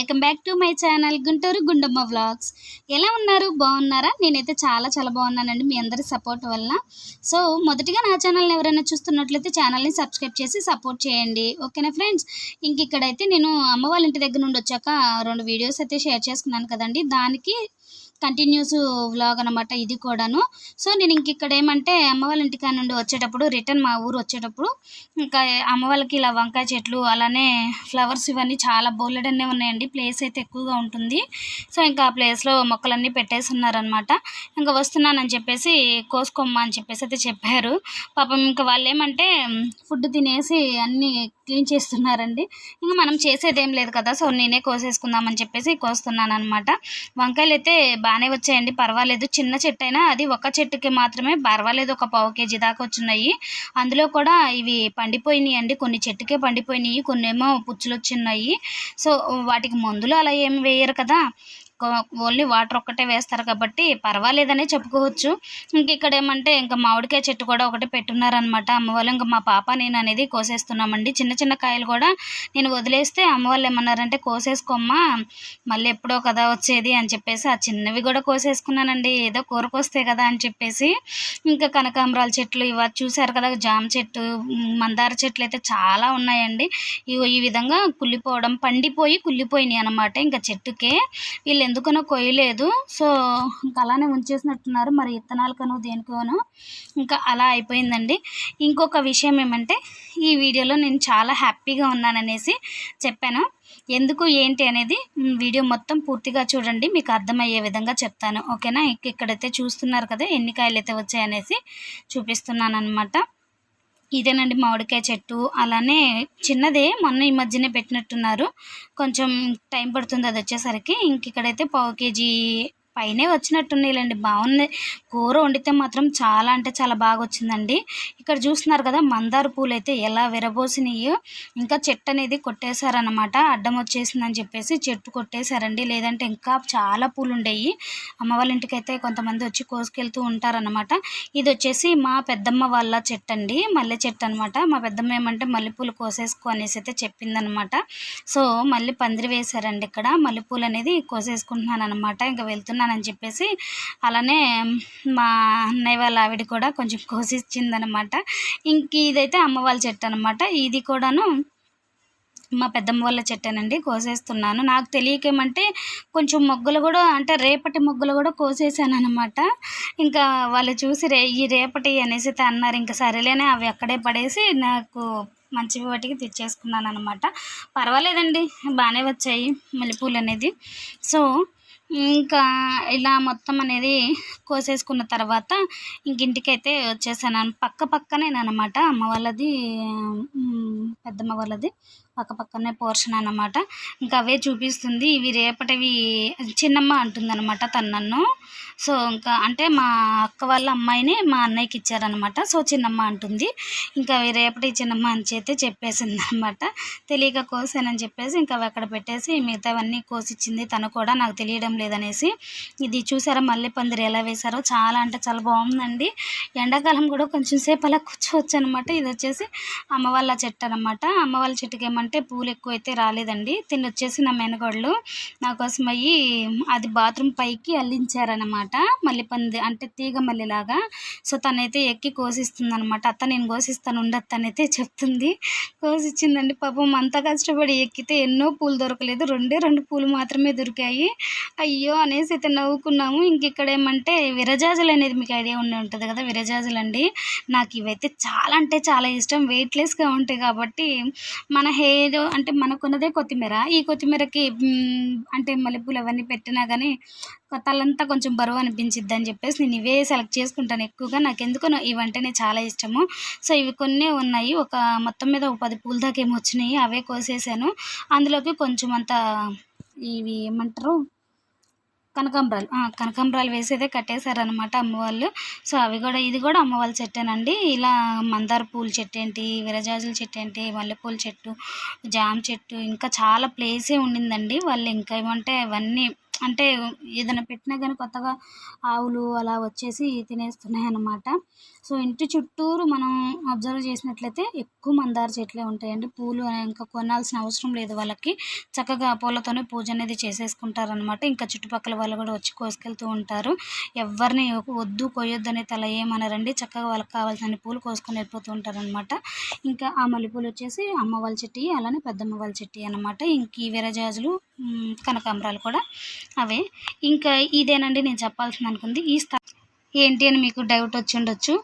welcome back to my channel Guntur Gundamma vlogs. ఎలా ఉన్నారు? బాగున్నారా? నేనైతే చాలా చాలా బాగున్నానండి. మీ అందరి సపోర్ట్ వల్ల సో మొదటిగా నా ఛానల్ని ఎవరైనా చూస్తున్నట్లయితే ఛానల్ని సబ్స్క్రైబ్ చేసి సపోర్ట్ చేయండి. ఓకేనా ఫ్రెండ్స్? ఇంక ఇక్కడైతే నేను అమ్మ వాళ్ళ ఇంటి దగ్గర నుండి వచ్చాక రెండు వీడియోస్ అయితే షేర్ చేసుకున్నాను కదండి. దానికి కంటిన్యూస్ వ్లాగ్ అనమాట ఇది కూడాను. సో నేను ఇంక ఇక్కడ ఏమంటే అమ్మ వాళ్ళ ఇంటికాడ నుండి వచ్చేటప్పుడు రిటర్న్ మా ఊరు వచ్చేటప్పుడు ఇంకా అమ్మ వాళ్ళకి ఇలా వంకాయ చెట్లు అలానే ఫ్లవర్స్ ఇవన్నీ చాలా బోలెడన్నే ఉన్నాయండి. ప్లేస్ అయితే ఎక్కువగా ఉంటుంది. సో ఇంకా ఆ ప్లేస్లో మొక్కలన్నీ పెట్టేసి ఉన్నారనమాట ఇంకా వస్తున్నానని చెప్పేసి కోసుకోమ్మా అని చెప్పేసి అయితే చెప్పారు. పాపం ఇంకా వాళ్ళు ఏమంటే ఫుడ్ తినేసి అన్నీ క్లీన్ చేస్తున్నారండి. ఇంకా మనం చేసేది ఏం లేదు కదా సో నేనే కోసేసుకుందామని చెప్పేసి కోస్తున్నాను అనమాట వంకాయలు అయితే బాగానే వచ్చాయండి. పర్వాలేదు. చిన్న చెట్టు అయినా అది ఒక చెట్టుకి మాత్రమే పర్వాలేదు. ఒక పావు కేజీ దాకా వచ్చినాయి. అందులో కూడా ఇవి పండిపోయినాయి అండి కొన్ని చెట్టుకే పండిపోయినాయి. కొన్ని ఏమో పుచ్చులు వచ్చినాయి సో వాటికి మందులు అలా ఏమి వేయరు కదా. ఓన్లీ వాటర్ ఒక్కటే వేస్తారు కాబట్టి పర్వాలేదనే చెప్పుకోవచ్చు. ఇంక ఇక్కడ ఏమంటే ఇంకా మామిడికాయ చెట్టు కూడా ఒకటి పెట్టున్నారనమాట. అమ్మవాళ్ళు ఇంకా మా పాప నేను అనేది కోసేస్తున్నామండి. చిన్న చిన్న కాయలు కూడా నేను వదిలేస్తే అమ్మ వాళ్ళు ఏమన్నారంటే కోసేసుకోమ్మా మళ్ళీ ఎప్పుడో కదా వచ్చేది అని చెప్పేసి ఆ చిన్నవి కూడా కోసేసుకున్నానండి. ఏదో కూరకొస్తే కదా అని చెప్పేసి ఇంకా కనకాంబరాల చెట్లు ఇవ చూశారు కదా జామ చెట్టు మందార చెట్లు అయితే చాలా ఉన్నాయండి. ఇవి ఈ విధంగా కుళ్ళిపోవడం పండిపోయి కుళ్ళిపోయినాయి అనమాట. ఇంకా చెట్టుకే వీళ్ళు ఎందుకనో కొయ్యలేదు. సో ఇంకా అలానే ఉంచేసినట్టున్నారు. మరి ఇత్తనాలకనో దేనికోనో ఇంకా అలా అయిపోయిందండి. ఇంకొక విషయం ఏమంటే ఈ వీడియోలో నేను చాలా హ్యాపీగా ఉన్నాననేసి చెప్పాను. ఎందుకు ఏంటి అనేది వీడియో మొత్తం పూర్తిగా చూడండి. మీకు అర్థమయ్యే విధంగా చెప్తాను. ఓకేనా? ఇక్కడైతే చూస్తున్నారు కదా ఎన్ని కాయలు అయితే వచ్చాయనేసి చూపిస్తున్నాను అనమాట ఇదేనండి మామిడికాయ చెట్టు. అలానే చిన్నదే మొన్న ఈ మధ్యనే పెట్టినట్టున్నారు. కొంచెం టైం పడుతుంది అది వచ్చేసరికి. ఇంక ఇక్కడైతే పావు కేజీ పైనే వచ్చినట్టున్నాయిలేండి. బాగుంది. కూర వండితే మాత్రం చాలా అంటే చాలా బాగా వచ్చిందండి ఇక్కడ చూస్తున్నారు కదా మందార పూలు అయితే ఎలా విరబోసినాయో. ఇంకా చెట్టు అనేది కొట్టేశారనమాట అడ్డం వచ్చేసిందని చెప్పేసి చెట్టు కొట్టేశారండి. లేదంటే ఇంకా చాలా పూలు ఉండేవి అమ్మ వాళ్ళ ఇంటికి అయితే కొంతమంది వచ్చి కోసుకెళ్తూ ఉంటారనమాట ఇది వచ్చేసి మా పెద్దమ్మ వాళ్ళ చెట్టు అండి మల్లె చెట్టు అనమాట మా పెద్దమ్మ ఏమంటే మల్లెపూలు కోసేసుకో అనేసి అయితే చెప్పిందనమాట సో మళ్ళీ పందిరి వేశారండి ఇక్కడ. మల్లెపూలు అనేది కోసేసుకుంటున్నాను అనమాట ఇంకా వెళ్తున్నాను అని చెప్పేసి అలానే మా అన్నయ్య వాళ్ళ ఆవిడ కూడా కొంచెం కోసిచ్చిందనమాట. ఇంక ఇదైతే అమ్మ వాళ్ళ చెట్టు అనమాట. ఇది కూడాను మా పెద్దమ్మ వాళ్ళ చెట్టేనండి కోసేస్తున్నాను. నాకు తెలియకేమంటే కొంచెం మొగ్గలు కూడా అంటే రేపటి మొగ్గలు కూడా కోసేసాను అనమాట ఇంకా వాళ్ళు చూసి రే ఈ రేపటి అనేసి అన్నారు. ఇంకా సరేలేనే అవి అక్కడే పడేసి నాకు మంచి వాటికి తెచ్చేసుకున్నాను అనమాట పర్వాలేదండి బాగానే వచ్చాయి మల్లెపూలు అనేది సో ఇంకా ఇలా మొత్తం అనేది కోసేసుకున్న తర్వాత ఇంకింటికైతే వచ్చేసాను. పక్క పక్కనేనమాట అమ్మ వాళ్ళది పెద్దమ్మ వాళ్ళది. పక్కపక్కనే పోర్షన్ అనమాట ఇంకా అవే చూపిస్తుంది. ఇవి రేపటివి చిన్నమ్మ అంటుంది అనమాట తను నన్ను సో ఇంకా అంటే మా అక్క వాళ్ళ అమ్మాయిని మా అన్నయ్యకి ఇచ్చారనమాట సో చిన్నమ్మ అంటుంది. ఇంకా అవి రేపటి చిన్నమ్మ అని చేతే చెప్పేసింది అనమాట తెలియక కోసానని చెప్పేసి ఇంకా అవి అక్కడ పెట్టేసి మిగతావన్నీ కోసిచ్చింది తను కూడా నాకు తెలియడం లేదనేసి. ఇది చూసారా మళ్ళీ పందిరి ఎలా వేశారో? చాలా అంటే చాలా బాగుందండి. ఎండాకాలం కూడా కొంచెం సేపు అలా కూర్చోవచ్చు అనమాట ఇది వచ్చేసి అమ్మ వాళ్ళ చెట్టు అనమాట అమ్మ వాళ్ళ చెట్టుకి ఏమంటే అంటే పూలు ఎక్కువ అయితే రాలేదండి. తిని వచ్చేసి నా మెనగోళ్ళు నా కోసం అయ్యి అది బాత్రూమ్ పైకి అల్లించారనమాట మల్లెపంది అంటే తీగ మల్లెలాగా. సో తనైతే ఎక్కి కోసిస్తుంది అనమాట అత్త నేను కోసిస్తాను ఉండత్తనైతే చెప్తుంది. కోసిచ్చిందండి. పాపం అంత కష్టపడి ఎక్కితే ఎన్నో పూలు దొరకలేదు. రెండే రెండు పూలు మాత్రమే దొరికాయి. అయ్యో అనేసి అయితే నవ్వుకున్నాము. ఇంక ఇక్కడ ఏమంటే విరజాజులు అనేది మీకు ఐడియా ఉండి ఉంటుంది కదా విరజాజులు అండి నాకు ఇవైతే చాలా అంటే చాలా ఇష్టం. వెయిట్లెస్గా ఉంటాయి కాబట్టి మన హెయిర్ ఏదో అంటే మనకున్నదే కొత్తిమీర. ఈ కొత్తిమీరకి అంటే మల్లెపూలు అవన్నీ పెట్టినా కానీ తలంతా కొంచెం బరువు అనిపించిద్ది అని చెప్పేసి నేను ఇవే సెలెక్ట్ చేసుకుంటాను ఎక్కువగా. నాకు ఎందుకో ఇవంటేనే చాలా ఇష్టము. సో ఇవి కొన్ని ఉన్నాయి. ఒక మొత్తం మీద ఒక పది పూల దాకా ఏమి వచ్చినాయి. అవే కోసేసాను. అందులోకి కొంచెం అంత ఇవి ఏమంటారు? కనకాంబరాలు. ఆ, కనకాంబరాలు వేసేదే కట్టేశారనమాట అమ్మవాళ్ళు. సో అవి కూడా ఇది కూడా అమ్మవాళ్ళ చెట్టేనండి. ఇలా మందార పూల చెట్టు ఏంటి విరజాజుల చెట్టు ఏంటి మల్లెపూల చెట్టు జామ చెట్టు ఇంకా చాలా ప్లేసే ఉండిందండి. వాళ్ళు ఇంకా ఏమంటే అవన్నీ అంటే ఏదైనా పెట్టినా కానీ కొత్తగా ఆవులు అలా వచ్చేసి తినేస్తున్నాయి అన్నమాట సో ఇంటి చుట్టూరు మనం అబ్జర్వ్ చేసినట్లయితే ఎక్కువ మందార చెట్లే ఉంటాయండి. పూలు ఇంకా కొనాల్సిన అవసరం లేదు వాళ్ళకి. చక్కగా పూలతోనే పూజ అనేది చేసేసుకుంటారనమాట ఇంకా చుట్టుపక్కల వాళ్ళు కూడా వచ్చి కోసుకెళ్తూ ఉంటారు. ఎవరిని వద్దు కొయ్యొద్దు అనేది అలా ఏమనరండి. చక్కగా వాళ్ళకి కావాల్సిన పూలు కోసుకొని వెళ్ళిపోతూ ఉంటారనమాట ఇంకా ఆ మల్లెపూలు వచ్చేసి అమ్మ వాళ్ళ అలానే పెద్దమ్మ వాళ్ళ చెట్టు అనమాట ఇంక ఈ విరజాజులు కనకాంబరాలు కూడా అవే. ఇంకా ఇదేనండి నేను చెప్పాల్సింది అనుకుంది. ఈ స్థ ఏంటి అని మీకు డౌట్ వచ్చి ఉండొచ్చు.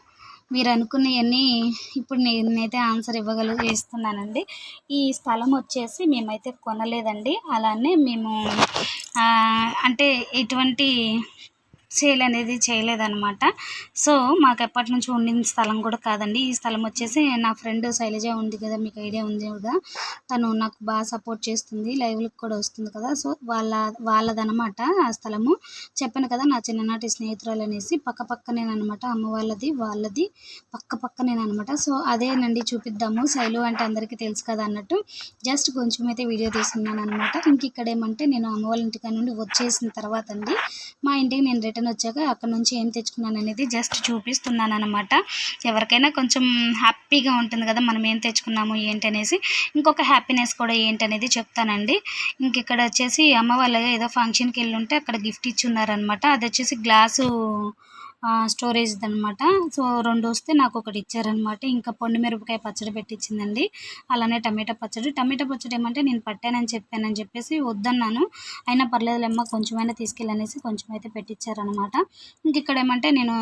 మీరు అనుకున్నవన్నీ ఇప్పుడు నేనైతే ఆన్సర్ ఇవ్వగల చేస్తున్నానండి. ఈ స్థలం వచ్చేసి మేమైతే కొనలేదండి. అలానే మేము అంటే ఎటువంటి సేల్ అనేది చేయలేదన్నమాట. సో మాకు ఎప్పటి నుంచి ఉండిన స్థలం కూడా కాదండి. ఈ స్థలం వచ్చేసి నా ఫ్రెండ్ శైలజ ఉంది కదా మీకు ఐడియా ఉంది కదా. తను నాకు బాగా సపోర్ట్ చేస్తుంది లైవ్లకు కూడా వస్తుంది కదా. సో వాళ్ళ వాళ్ళదనమాట ఆ స్థలము. చెప్పాను కదా నా చిన్ననాటి స్నేహితురాలు అనేసి పక్క పక్కనేనమాట అమ్మ వాళ్ళది వాళ్ళది పక్క పక్కనేనమాట సో అదేనండి చూపిద్దాము. శైలు అంటే అందరికీ తెలుసు కదా అన్నట్టు. జస్ట్ కొంచెం అయితే వీడియో తీసుకున్నాను అనమాట ఇంక ఇక్కడ ఏమంటే నేను అమ్మ వాళ్ళ ఇంటికాడ నుండి వచ్చేసిన తర్వాత అండి మా ఇంటికి నేను రిటర్న్ వచ్చాక అక్కడ నుంచి ఏం తెచ్చుకున్నాను అనేది జస్ట్ చూపిస్తున్నాను అనమాట ఎవరికైనా కొంచెం హ్యాపీగా ఉంటుంది కదా మనం ఏం తెచ్చుకున్నాము ఏంటనేసి. ఇంకొక హ్యాపీనెస్ కూడా ఏంటనేది చెప్తానండి. ఇంక ఇక్కడ వచ్చేసి అమ్మ వాళ్ళ ఏదో ఫంక్షన్కి వెళ్ళి ఉంటే అక్కడ గిఫ్ట్ ఇచ్చి ఉన్నారనమాట అది వచ్చేసి గ్లాసు స్టోరేజ్ అనమాట సో రెండు వస్తే నాకు ఒకటి ఇచ్చారనమాట ఇంకా పొండు మిరపకాయ పచ్చడి పెట్టించిందండి అలానే టమాటా పచ్చడి. టమాటా పచ్చడి ఏమంటే నేను పట్టానని చెప్పానని చెప్పేసి వద్దన్నాను. అయినా పర్లేదులేమ్మా కొంచెమైనా తీసుకెళ్ళనేసి కొంచెం అయితే పెట్టించారనమాట ఇంక ఇక్కడ ఏమంటే నేను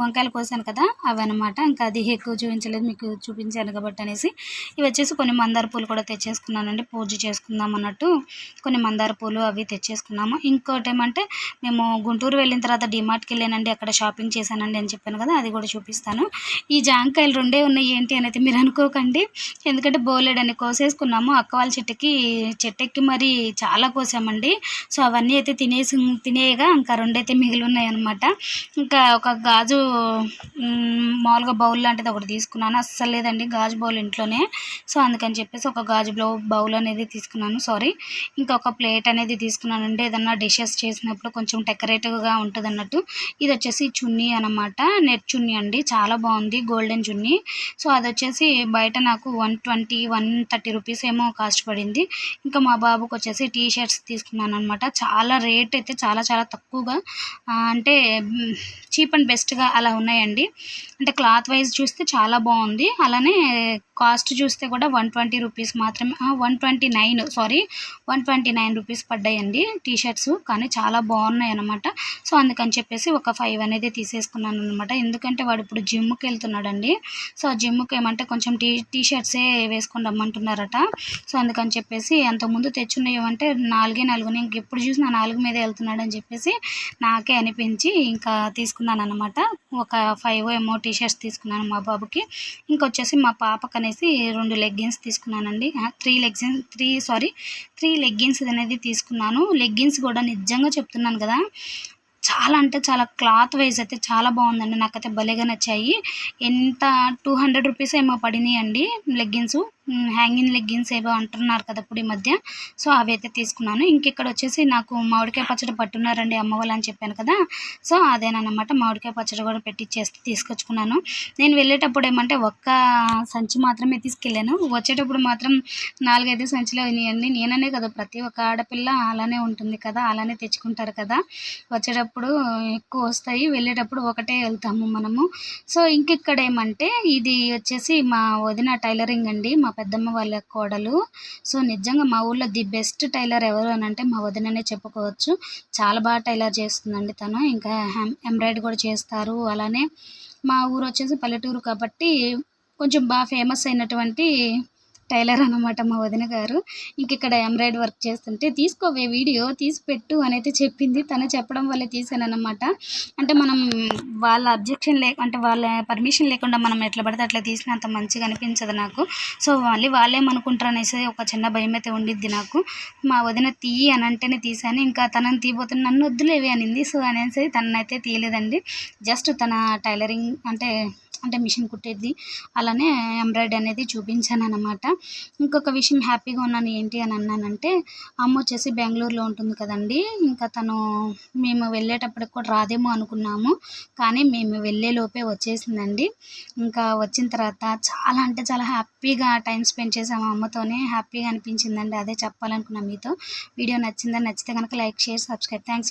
వంకాయలు కోసాను కదా అవి అనమాట ఇంకా అది ఎక్కువ చూపించలేదు మీకు చూపించాను కాబట్టి అనేసి. ఇవి వచ్చేసి కొన్ని మందార పూలు కూడా తెచ్చేసుకున్నానండి. పూజ చేసుకుందాం అన్నట్టు కొన్ని మందార పూలు అవి తెచ్చేసుకున్నాము. ఇంకోటి ఏమంటే మేము గుంటూరు వెళ్ళిన తర్వాత డిమార్ట్కి వెళ్ళానండి. అక్కడ షాపింగ్ చేశానండి అని చెప్పాను కదా అది కూడా చూపిస్తాను. ఈ జాంకాయలు రెండే ఉన్నాయి ఏంటి అనేది మీరు అనుకోకండి. ఎందుకంటే బోలెడని కోసేసుకున్నాము. అక్క వాళ్ళ చెట్టుకి చెట్టెక్కి మరి చాలా కోసామండి. సో అవన్నీ అయితే తినేసి తినేయగా ఇంకా రెండైతే మిగిలి ఉన్నాయన్నమాట. ఇంకా ఒక గాజు మామూలుగా బౌల్ లాంటిది ఒకటి తీసుకున్నాను. అస్సలు లేదండి గాజు బౌల్ ఇంట్లోనే. సో అందుకని చెప్పేసి ఒక గాజు బ్లౌ బౌల్ అనేది తీసుకున్నాను సారీ ఇంకా ఒక ప్లేట్ అనేది తీసుకున్నాను. అండి ఏదన్నా డిషెస్ చేసినప్పుడు కొంచెం డెకరేటివ్గా ఉంటుంది అన్నట్టు. ఇది వచ్చేసి చున్నీ అనమాట నెట్ చున్నీ అండి చాలా బాగుంది గోల్డెన్ చున్నీ. సో అది వచ్చేసి బయట నాకు one twenty one thirty rupees ఏమో కాస్ట్ పడింది. ఇంకా మా బాబుకి వచ్చేసి టీ షర్ట్స్ తీసుకున్నాను అనమాట చాలా రేట్ అయితే చాలా చాలా తక్కువగా అంటే చీప్ అండ్ బెస్ట్గా అలా ఉన్నాయండి. అంటే క్లాత్ వైజ్ చూస్తే చాలా బాగుంది. అలానే కాస్ట్ చూస్తే కూడా వన్ ట్వంటీ రూపీస్ మాత్రమే one twenty nine sorry one twenty nine rupees పడ్డాయండి T shirts కానీ చాలా బాగున్నాయి అనమాట సో అందుకని చెప్పేసి ఒక ఫైవ్ అనేది తీసేసుకున్నాను అనమాట ఎందుకంటే వాడు ఇప్పుడు జిమ్కి వెళ్తున్నాడండి. సో జిమ్కి ఏమంటే కొంచెం టీ టీ షర్ట్సే వేసుకొని రమ్మంటున్నారట. సో అందుకని చెప్పేసి అంతకుముందు తెచ్చున్నాయి ఏమంటే నాలుగే నాలుగు ఇంక ఎప్పుడు చూసినా నాలుగు మీద వెళ్తున్నాడని చెప్పేసి నాకే అనిపించి ఇంకా తీసుకున్నాను అనమాట ఒక ఫైవ్ ఏమో టీ షర్ట్స్ తీసుకున్నాను మా బాబుకి. ఇంకొచ్చేసి మా పాపకు అనేసి రెండు లెగ్గిన్స్ తీసుకున్నానండి. Three leggings three sorry three leggings అనేది తీసుకున్నాను. లెగ్గిన్స్ కూడా నిజంగా చెప్తున్నాను కదా చాలా అంటే చాలా క్లాత్ వైజ్ అయితే చాలా బాగుందండి. నాకైతే భలేగా నచ్చాయి. ఎంత టూ హండ్రెడ్ రూపీస్ ఏమో పడినాయి అండి లెగ్గిన్స్ హ్యాంగింగ్ లెగ్గిన్స్ ఏవో అంటున్నారు కదా ఇప్పుడు ఈ మధ్య. సో అవి అయితే తీసుకున్నాను. ఇంక ఇక్కడ వచ్చేసి నాకు మామిడికాయ పచ్చడి పట్టున్నారండి అమ్మ వాళ్ళు అని చెప్పాను కదా. సో అదేనమాట మామిడికాయ పచ్చడి కూడా పెట్టిచ్చేసి తీసుకొచ్చుకున్నాను. నేను వెళ్ళేటప్పుడు ఏమంటే ఒక్క సంచి మాత్రమే తీసుకెళ్ళాను. వచ్చేటప్పుడు మాత్రం నాలుగైదు సంచులు అయినాయండి. నేననే కదా ప్రతి ఒక్క ఆడపిల్ల అలానే ఉంటుంది కదా అలానే తెచ్చుకుంటారు కదా. వచ్చేటప్పుడు ఎక్కువ వస్తాయి. వెళ్ళేటప్పుడు ఒకటే వెళ్తాము మనము. సో ఇంకిక్కడ ఏమంటే ఇది వచ్చేసి మా వదిన టైలరింగ్ అండి మా పెద్దమ్మ వాళ్ళ కోడలు. సో నిజంగా మా ఊళ్ళో ది బెస్ట్ టైలర్ ఎవరు అని అంటే మా వదిననే చెప్పుకోవచ్చు. చాలా బాగా టైలర్ చేస్తుందండి తను. ఇంకా ఎంబ్రాయిడరీ కూడా చేస్తారు. అలానే మా ఊరు వచ్చేసి పల్లెటూరు కాబట్టి కొంచెం బాగా ఫేమస్ అయినటువంటి టైలర్ అనమాట మా వదిన గారు. ఇంక ఇక్కడ ఎంబ్రాయిడ్ వర్క్ చేస్తుంటే తీసుకోవే వీడియో తీసి పెట్టు చెప్పింది. తను చెప్పడం వల్లే తీసాను అనమాట అంటే మనం వాళ్ళ అబ్జెక్షన్ లేక అంటే వాళ్ళ పర్మిషన్ లేకుండా మనం ఎట్లా పడితే అట్లా తీసినంత అంత మంచిగా అనిపించదు నాకు. సో మళ్ళీ వాళ్ళేమనుకుంటారు అనేసి ఒక చిన్న భయం అయితే ఉండిద్ది నాకు. మా వదిన తీయి అని అంటేనే తీసాను ఇంకా తనని తీయబోతున్న నన్ను వద్దులేవి అనింది. సో అనేసి తననైతే తీయలేదండి. జస్ట్ తన టైలరింగ్ అంటే అంటే మిషన్ కుట్టేది. అలానే ఎంబ్రాయిడరీ అనేది చూపించాను అనమాట ఇంకొక విషయం హ్యాపీగా ఉన్నాను ఏంటి అని అన్నానంటే అమ్మ వచ్చేసి బెంగళూరులో ఉంటుంది కదండి. ఇంకా తను మేము వెళ్ళేటప్పటికి కూడా రాదేమో అనుకున్నాము. కానీ మేము వెళ్ళే లోపే వచ్చేసిందండి. ఇంకా వచ్చిన తర్వాత చాలా అంటే చాలా హ్యాపీగా టైం స్పెండ్ చేసాము అమ్మతోనే. హ్యాపీగా అనిపించిందండి. అదే చెప్పాలనుకున్నాను మీతో. వీడియో నచ్చిందని నచ్చితే కనుక లైక్ షేర్ సబ్స్క్రైబ్. థ్యాంక్స్